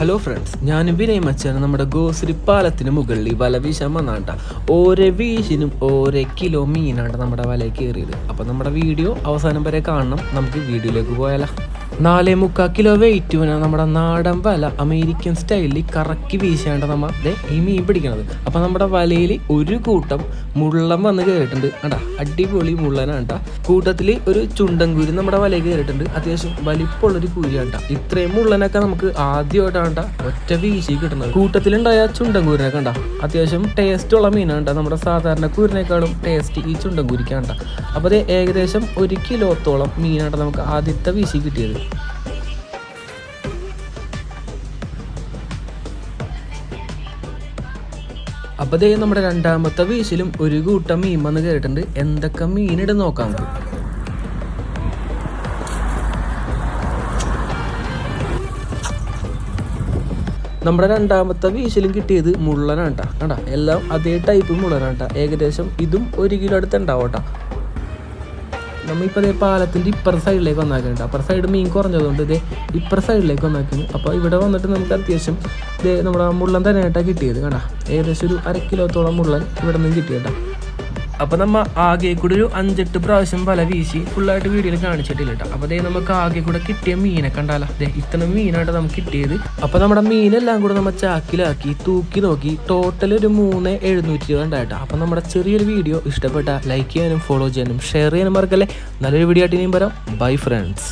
Hello friends ഞാൻ വിനയ് മച്ചാണ് നമ്മുടെ ഗോശ്രീ പാലത്തിന് മുകളിൽ വല വീശാൻ വന്നാണ്ട ഓരോ വീശിനും ഓരോ കിലോ മീനാണ് നമ്മുടെ വലയിൽ കയറിയത്. അപ്പോൾ നമ്മുടെ വീഡിയോ അവസാനം വരെ കാണണം. നമുക്ക് വീഡിയോയിലേക്ക് പോയാലോ. നാലേ മുക്കാൽ കിലോ വെയിറ്റ് വേണം നമ്മുടെ നാടൻ വല അമേരിക്കൻ സ്റ്റൈലിൽ കറക്കി വീശാണ്ട് നമ്മൾ ഈ മീൻ പിടിക്കണത്. അപ്പം നമ്മുടെ വലയിൽ ഒരു കൂട്ടം മുള്ളം വന്ന് കയറിയിട്ടുണ്ട് കണ്ടാ? അടിപൊളി മുള്ളനാണ്ട കൂട്ടത്തിൽ ഒരു ചുണ്ടൻകുരി നമ്മുടെ വലയിൽ കയറിയിട്ടുണ്ട് അത്യാവശ്യം വലിപ്പമുള്ളൊരു കുരിയാണ്ട ഇത്രയും മുള്ളനൊക്കെ നമുക്ക് ആദ്യമായിട്ടാണ്ട ഒറ്റ വീശി കിട്ടുന്നത്. കൂട്ടത്തിലുണ്ടായ ചുണ്ടൻകൂരിനെ കണ്ട? അത്യാവശ്യം ടേസ്റ്റ് ഉള്ള മീനാണ്ട നമ്മുടെ സാധാരണ കുരിനേക്കാളും ടേസ്റ്റ് ഈ ചുണ്ടൻകൂരിക്കാണ്ട അപ്പോൾ അത് ഏകദേശം ഒരു കിലോത്തോളം മീനാണ് നമുക്ക് ആദ്യത്തെ വീശി കിട്ടിയത്. അപ്പോൾ ദേ നമ്മുടെ രണ്ടാമത്തെ വീശിലും ഒരു കൂട്ടം മീൻ വന്ന് കയറിയിട്ടുണ്ട് എന്തൊക്കെ മീനിട് നോക്കാം നമ്മുടെ രണ്ടാമത്തെ വീശിലും കിട്ടിയത് മുള്ളനാട്ടാ. കണ്ട? എല്ലാം അതേ ടൈപ്പ് മുള്ളനാട്ടാ. ഏകദേശം ഇതും ഒരു കിലോ അടുത്ത് ഉണ്ടാവട്ടാ നമ്മളിപ്പോൾ ഇതേ പാലത്തിന്റെ ഇപ്പുറ സൈഡിലേക്ക് വന്നാക്കുന്നുണ്ട് അപ്പുറ സൈഡ് മീൻ കുറഞ്ഞതുകൊണ്ട് ഇതേ ഇപ്പുറ സൈഡിലേക്ക് വന്നാക്കുന്നു അപ്പോൾ ഇവിടെ വന്നിട്ട് നമുക്ക് അത്യാവശ്യം ഇതേ നമ്മുടെ മുള്ളൻ തന്നെയായിട്ടാണ് കിട്ടിയത് കണ്ടാ. ഏകദേശം ഒരു അര കിലോത്തോളം മുള്ളൻ ഇവിടെ നിന്ന് കിട്ടിയേട്ടാ. അപ്പോൾ നമ്മ ആകെ കൂടെ ഒരു അഞ്ചെട്ട് പ്രാവശ്യം വല വീശി ഫുള്ളായിട്ട് വീഡിയോയിൽ കാണിച്ചിട്ടില്ല കേട്ടോ അപ്പോൾ നമുക്ക് ആകെ കൂടെ കിട്ടിയ മീനെ കണ്ടാലോ? അതെ ഇത്ര മീനായിട്ട് നമുക്ക് കിട്ടിയത്. അപ്പോൾ നമ്മുടെ മീനെല്ലാം കൂടെ നമ്മൾ ചാക്കിലാക്കി തൂക്കി നോക്കി. ടോട്ടൽ ഒരു മൂന്ന് എഴുന്നൂറ്റി ഉണ്ടായിട്ടോ അപ്പോൾ നമ്മുടെ ചെറിയൊരു വീഡിയോ ഇഷ്ടപ്പെട്ട ലൈക്ക് ചെയ്യാനും ഫോളോ ചെയ്യാനും ഷെയർ ചെയ്യാനും മറക്കല്ലേ? നല്ലൊരു വീഡിയോ ആയിട്ട് ഇനിയും വരാം. Bye friends